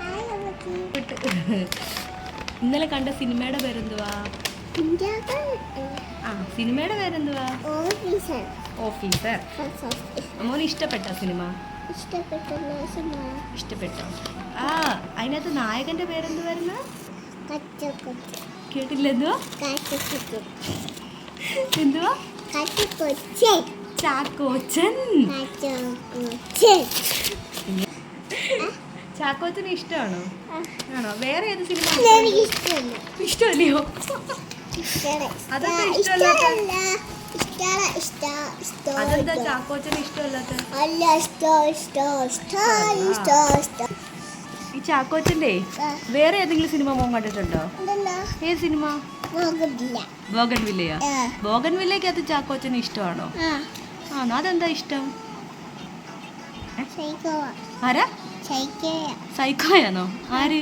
Hi വിട്ട്. ഇന്നലെ കണ്ട സിനിമയുടെ പേരെന്തുവാ? ആ സിനിമയുടെ പേരെന്തുവാ? ഓഫീസർ. ഓഫീസർ. മോന് ഇഷ്ടപ്പെട്ട സിനിമ? ഇഷ്ടപ്പെട്ട സിനിമ ഇഷ്ടപ്പെട്ടോ? ആ അതിനകത്ത് നായകന്റെ പേരെന്തുവായിരുന്നു കേട്ടില്ല എന്തുവാ? എന്തുവാ ചാക്കോച്ചൻ. കാട്ടുകൊച്ച് ചാക്കോച്ചന് ഇഷ്ടമാണോ? ആണോ? വേറെ ഏത് സിനിമ ഇഷ്ടമല്ലയോ? ഇഷ്ടമല്ലാത്ത? അതെന്താ ചാക്കോച്ചന് ഇഷ്ടമല്ലാത്ത? ഈ ചാക്കോച്ചന്റെ വേറെ ഏതെങ്കിലും സിനിമ മോൻ കണ്ടിട്ടുണ്ടോ? ഏത് സിനിമ നോക്കില്ല ബോഗൻ വില്ലയാ ആ. ബോഗൻ വില്ലയ്ക്കകത്ത് ചാക്കോച്ചന് ഇഷ്ടമാണോ? ആണോ? അതെന്താ ഇഷ്ടം? ആരാ? സൈക്കോയാ സൈക്കോയാണോ ആര്?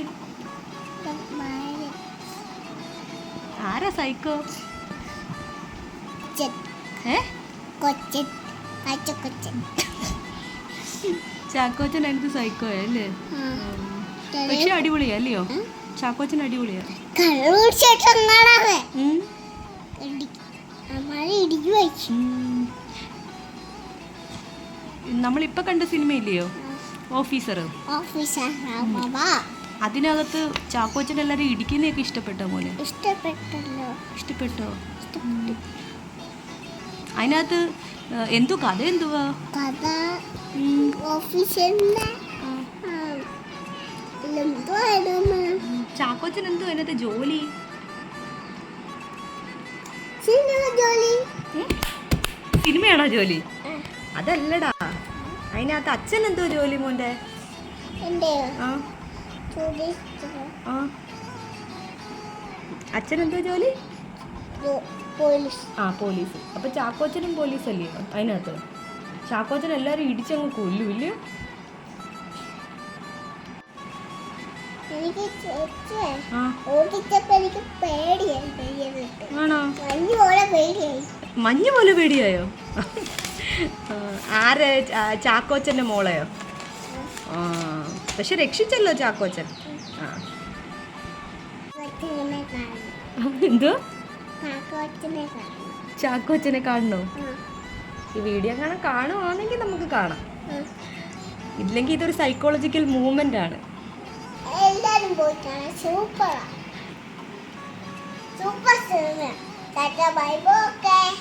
ആരാ സൈക്കോ? ചാക്കോച്ചൻ അടുത്ത് സൈക്കോ അല്ലേ? പക്ഷെ അടിപൊളിയാ അല്ലയോ. ചാക്കോച്ചൻ അടിപൊളിയാ. കള്ളുടിച്ചിട്ടങ്ങാണാവേ ഉം. അമ്മാരെ ഇടിക്ക് വെച്ചു ഉം. നമ്മളിപ്പോ കണ്ട സിനിമയില്ലയോ ഓഫീസർ അതിനകത്ത് ചാക്കോച്ചൻ എല്ലാരും ഇടിക്കുന്നതൊക്കെ ഇഷ്ടപ്പെട്ടോ മോനെ? ഇഷ്ടപ്പെട്ടല്ലോ. ഇഷ്ടപ്പെട്ടോ? അതിനകത്ത് എന്തോ കഥ എന്തുവാ? കഥ. ഓഫീസറിന്റെ. ചാക്കോച്ചൻ എന്തോ അതിനകത്ത് ജോലി? സിനിമയാണോ ജോലി? അതല്ലടാ. അതിനകത്ത് അച്ഛൻ എന്തോ ജോലി ആ. അച്ഛൻ എന്തോ ജോലി? പോലീസ്. ആ പോലീസ്. അപ്പൊ ചാക്കോച്ചനും പോലീസ് അല്ലേ അതിനകത്ത്. ചാക്കോച്ചൻ എല്ലാരും ഇടിച്ചങ്ങ് കൊല്ലും ഇല്ല? ആണോ? മഞ്ഞ് പോലെ പേടിയായി? ആര് ചാക്കോച്ചന്റെ മോളെയോ? പക്ഷെ രക്ഷിച്ചല്ലോ ചാക്കോച്ചൻ. ആ. എന്തോ? ചാക്കോച്ചനെ കാണണോ. ഈ വീഡിയോ കാണാൻ കാണുവാണെങ്കിൽ നമുക്ക് കാണാം. ഇല്ലെങ്കിൽ ഇതൊരു സൈക്കോളജിക്കൽ മൂവ്മെന്റ് ആണ്. Super bye bye okay